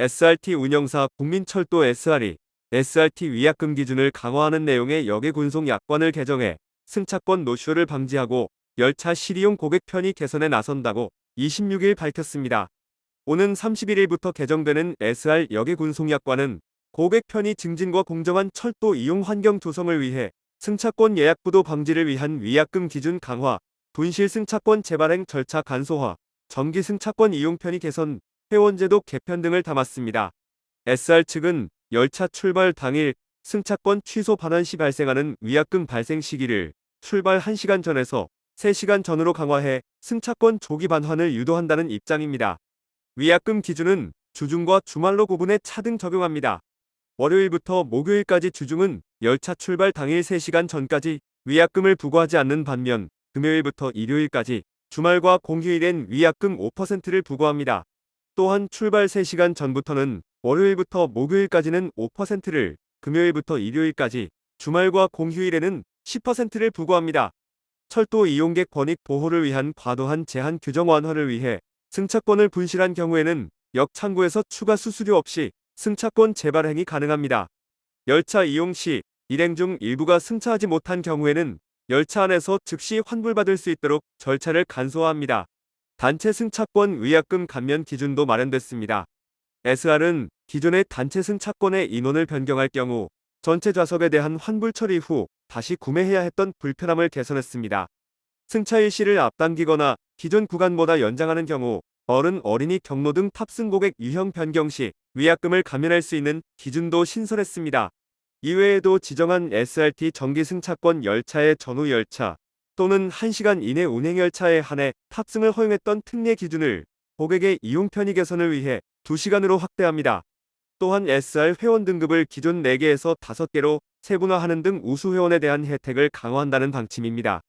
SRT 운영사 국민철도 SR이 SRT 위약금 기준을 강화하는 내용의 군송 약관을 개정해 승차권 노쇼를 방지하고 열차 실이용 고객 편의 개선에 나선다고 26일 밝혔습니다. 오는 31일부터 개정되는 SR 군송 약관은 고객 편의 증진과 공정한 철도 이용 환경 조성을 위해 승차권 예약 부도 방지를 위한 위약금 기준 강화, 분실 승차권 재발행 절차 간소화, 정기 승차권 이용 편의 개선, 회원제도 개편 등을 담았습니다. SR 측은 열차 출발 당일 승차권 취소 반환 시 발생하는 위약금 발생 시기를 출발 1시간 전에서 3시간 전으로 강화해 승차권 조기 반환을 유도한다는 입장입니다. 위약금 기준은 주중과 주말로 구분해 차등 적용합니다. 월요일부터 목요일까지 주중은 열차 출발 당일 3시간 전까지 위약금을 부과하지 않는 반면 금요일부터 일요일까지 주말과 공휴일엔 위약금 5%를 부과합니다. 또한 출발 3시간 전부터는 월요일부터 목요일까지는 5%를, 금요일부터 일요일까지, 주말과 공휴일에는 10%를 부과합니다. 철도 이용객 권익 보호를 위한 과도한 제한 규정 완화를 위해 승차권을 분실한 경우에는 역 창구에서 추가 수수료 없이 승차권 재발행이 가능합니다. 열차 이용 시 일행 중 일부가 승차하지 못한 경우에는 열차 안에서 즉시 환불받을 수 있도록 절차를 간소화합니다. 단체 승차권 위약금 감면 기준도 마련됐습니다. SR은 기존의 단체 승차권의 인원을 변경할 경우 전체 좌석에 대한 환불 처리 후 다시 구매해야 했던 불편함을 개선했습니다. 승차 일시를 앞당기거나 기존 구간보다 연장하는 경우 어른 어린이 경로 등 탑승 고객 유형 변경 시 위약금을 감면할 수 있는 기준도 신설했습니다. 이외에도 지정한 SRT 정기 승차권 열차의 전후 열차 또는 1시간 이내 운행 열차에 한해 탑승을 허용했던 특례 기준을 고객의 이용 편의 개선을 위해 2시간으로 확대합니다. 또한 SR 회원 등급을 기존 4개에서 5개로 세분화하는 등 우수 회원에 대한 혜택을 강화한다는 방침입니다.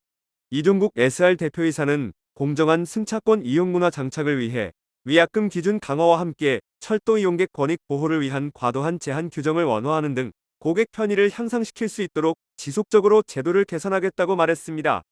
이종국 SR 대표이사는 공정한 승차권 이용 문화 장착을 위해 위약금 기준 강화와 함께 철도 이용객 권익 보호를 위한 과도한 제한 규정을 완화하는 등 고객 편의를 향상시킬 수 있도록 지속적으로 제도를 개선하겠다고 말했습니다.